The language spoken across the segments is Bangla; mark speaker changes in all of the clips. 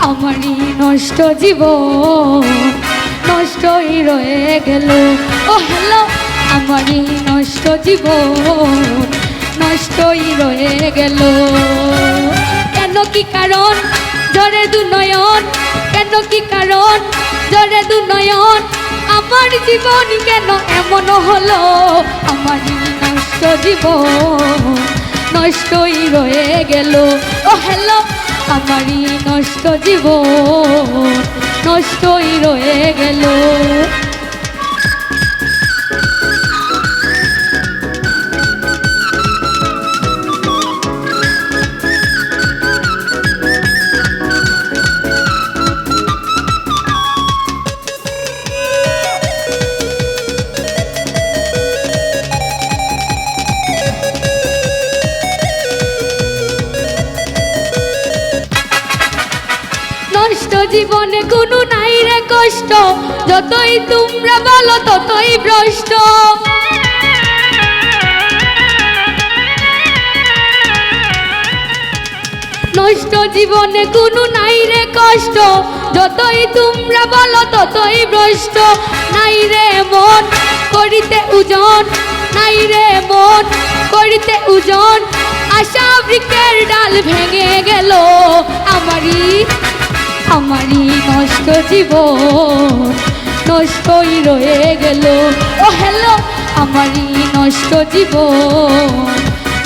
Speaker 1: আমারই নষ্ট জীবন নষ্টই রয়ে গেল। ও হ্যালো, আমারই নষ্ট জীবন নষ্টই রয়ে গেল। কেন কি কারণ? ঝরে দু নয়ন। কেন কি কারণ? ঝরে দু নয়ন। আমার জীবন কেন এমন হলো? আমারই নষ্ট জীবন নষ্টই রয়ে গেল। ও হ্যালো নষ্ট জীবন নষ্টই রয়ে গেল। জীবনে কোনো নাই রে কষ্ট। যতই তোমরা বলো, ততই ভ্রষ্ট। নষ্ট জীবনে কোনো নাই রে কষ্ট। যতই তোমরা বলো, ততই ভ্রষ্ট। নাই রে মন, করিতে ওজন নাই রে মন, করিতে ওজন আশা বৃক্ষের ডাল ভেঙে গেল, আমারই আমারই নষ্ট জীবন নষ্টই রয়ে গেল। ও হ্যালো আমারই নষ্ট জীবন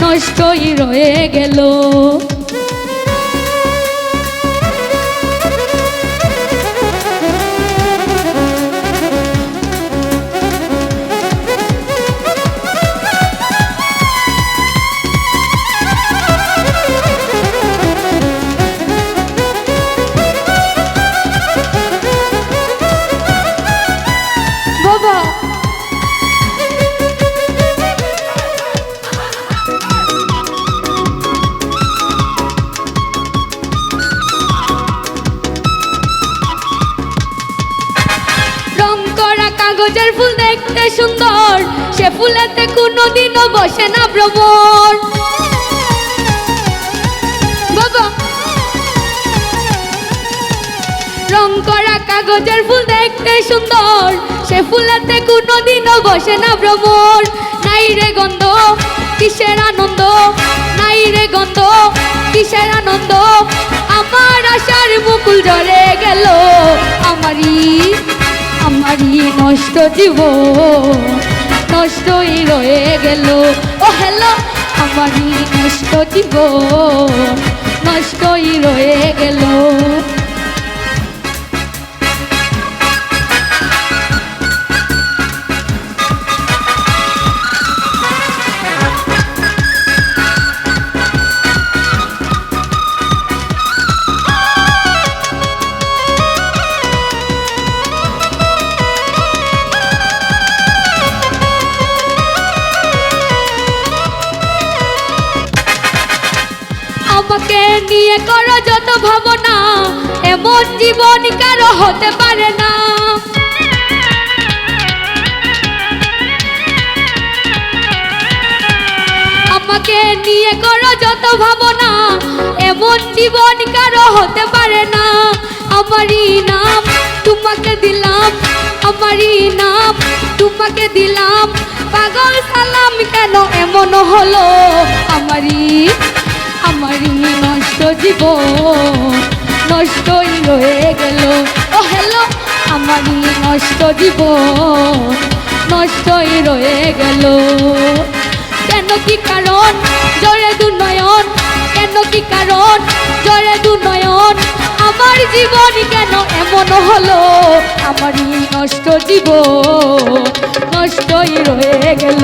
Speaker 1: নষ্টই রয়ে গেল। করা কাগজের ফুল দেখতে সুন্দর। সে ফুলেতে কোনোদিনও বসে না ভ্রমণ রং করা কাগজের ফুল দেখতে সুন্দর। সে ফুলেতে কোনোদিনও বসে না ভ্রমণ নাই রে গন্ধ, কিসের আনন্দ? নাই রে গন্ধ, কিসের আনন্দ? আমার আশার মুকুল ঝরে গেল, আমারই আমারই নষ্ট জীবন নষ্টই রয়ে গেল। ও হ্যালো আমারই নষ্ট জীবন নষ্টই রয়ে গেল। নিয়ে করো যত ভাবনা, এমন জীবন কারও হতে পারে না। আমাকে নিয়ে করো যত ভাবনা, এমন জীবন কারও হতে পারে না। আমারই নাম তোমাকে দিলাম, আমারই নাম তোমাকে দিলাম। পাগল সালাম কেন এমন হলো? আমারই আমারই নষ্ট জীবন, নষ্টই রয়ে গেল। ও হ্যালো, আমারই নষ্ট জীবন, নষ্টই রয়ে গেল। কেন কি কারণ? জরে দু নয়ন কেন কি কারণ? জরে দু আমার জীবন কেন এমন হলো? আমারই নষ্ট জীবন, নষ্টই রয়ে গেল।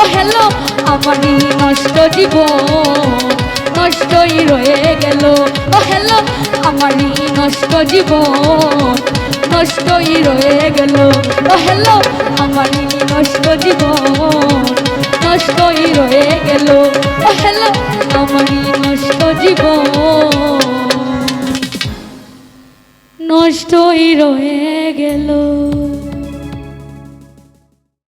Speaker 1: ও হ্যালো, আমারই নষ্ট জীবন নষ্টই রয়ে গেল। ও হ্যালো আমারই নষ্ট জীবন নষ্টই রয়ে গেল। ও হ্যালো আমারই নষ্ট জীবন নষ্টই রয়ে গেল। ও হ্যালো আমারই নষ্ট জীবন নষ্টই রয়ে গেল।